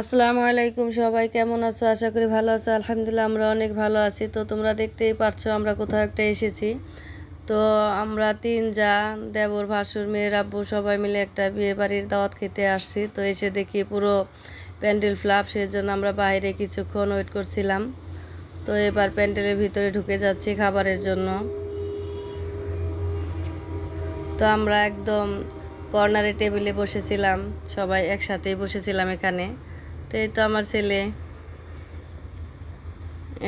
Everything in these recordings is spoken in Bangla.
আসসালামু আলাইকুম সবাই, কেমন আছো? আশা করি ভালো আছো। আলহামদুলিল্লাহ, আমরা অনেক ভালো আছি। তো তোমরা দেখতেই পারছ, আমরা কোথাও একটা এসেছি। তো আমরা তিন যা দেবর, ভাসুর, মেয়ের আব্বু সবাই মিলে একটা বিয়ে বাড়ির দাওয়াত খেতে আসছি। তো এসে দেখি পুরো প্যান্ডেল ফ্লাপ সেই জন্য আমরা বাইরে কিছুক্ষণ ওয়েট করছিলাম। তো এবার প্যান্ডেলের ভিতরে ঢুকে যাচ্ছি খাবারের জন্য। তো আমরা একদম কর্নারে টেবিলে বসেছিলাম, সবাই একসাথেই বসেছিলাম এখানে। তো এই তো আমার ছেলে।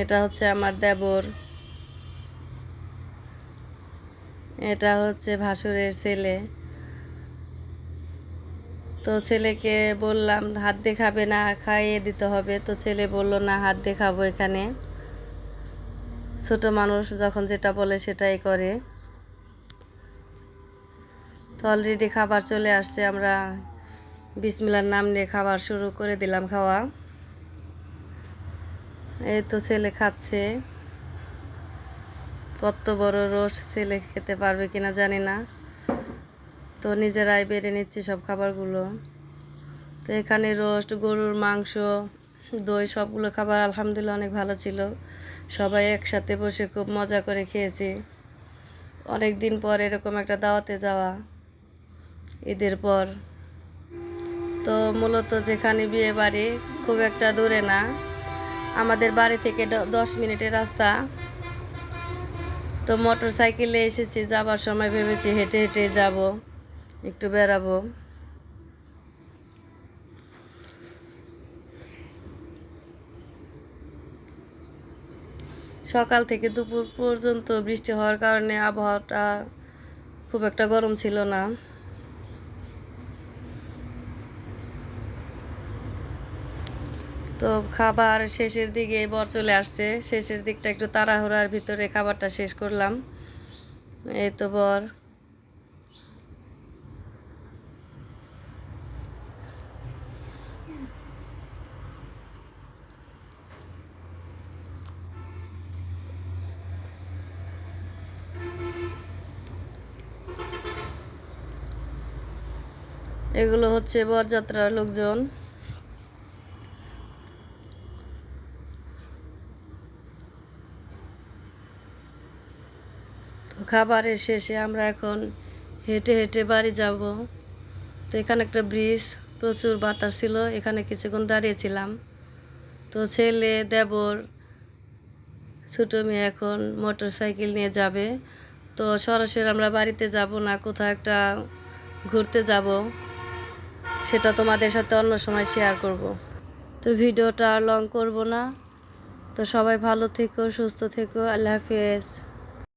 এটা হচ্ছে আমার দেবর। এটা হচ্ছে ভাসুরের ছেলে। তো ছেলেকে বললাম, হাত দেখাবে না, খাইয়ে দিতে হবে। তো ছেলে বলল, না, হাত দেখাবো এখানে। ছোট মানুষ যখন যেটা বলে সেটাই করে। তো অলরেডি খাবার চলে আসছে, আমরা বিসমিল্লার নাম নিয়ে খাবার শুরু করে দিলাম খাওয়া। এই তো ছেলে খাচ্ছে। কত বড় রোস ছেলে খেতে পারবে কিনা জানি না। তো নিজেরাই বেড়ে নিচ্ছি সব খাবারগুলো। তো এখানে রোস্ট, গরুর মাংস, দই সবগুলো খাবার আলহামদুলিল্লাহ অনেক ভালো ছিল। সবাই একসাথে বসে খুব মজা করে খেয়েছি। অনেক দিন পর এরকম একটা দাওয়াতে যাওয়া। ঈদের পর তো মূলত যেখানে বিয়ে বাড়ি খুব একটা দূরে না। আমাদের বাড়ি থেকে দশ মিনিটের রাস্তা। তো মোটর সাইকেলে এসেছি, যাবার সময় ভেবেছি হেঁটে হেঁটে যাব, একটু বেড়াবো। সকাল থেকে দুপুর পর্যন্ত বৃষ্টি হওয়ার কারণে আবহাওয়াটা খুব একটা গরম ছিল না। তো খাবার শেষের দিকে বর চলে আসছে। শেষের দিকটা একটু তাড়াহুড়ার ভিতরে খাবারটা শেষ করলাম। এই তো বর। এগুলো হচ্ছে বরযাত্রার লোকজন। খাবারের শেষে আমরা এখন হেঁটে হেঁটে বাড়ি যাব। তো এখানে একটা ব্রিজ প্রচুর বাতাস ছিল, এখানে কিছুক্ষণ দাঁড়িয়েছিলাম। তো ছেলে দেবর, ছোটো মেয়ে এখন মোটর সাইকেল নিয়ে যাবে। তো সরাসরি আমরা বাড়িতে যাব না, কোথাও একটা ঘুরতে যাব। সেটা তোমাদের সাথে অন্য সময় শেয়ার করব। তো ভিডিওটা লং করব না। তো সবাই ভালো থেকো, সুস্থ থেকো, আল্লাহ হাফেজ।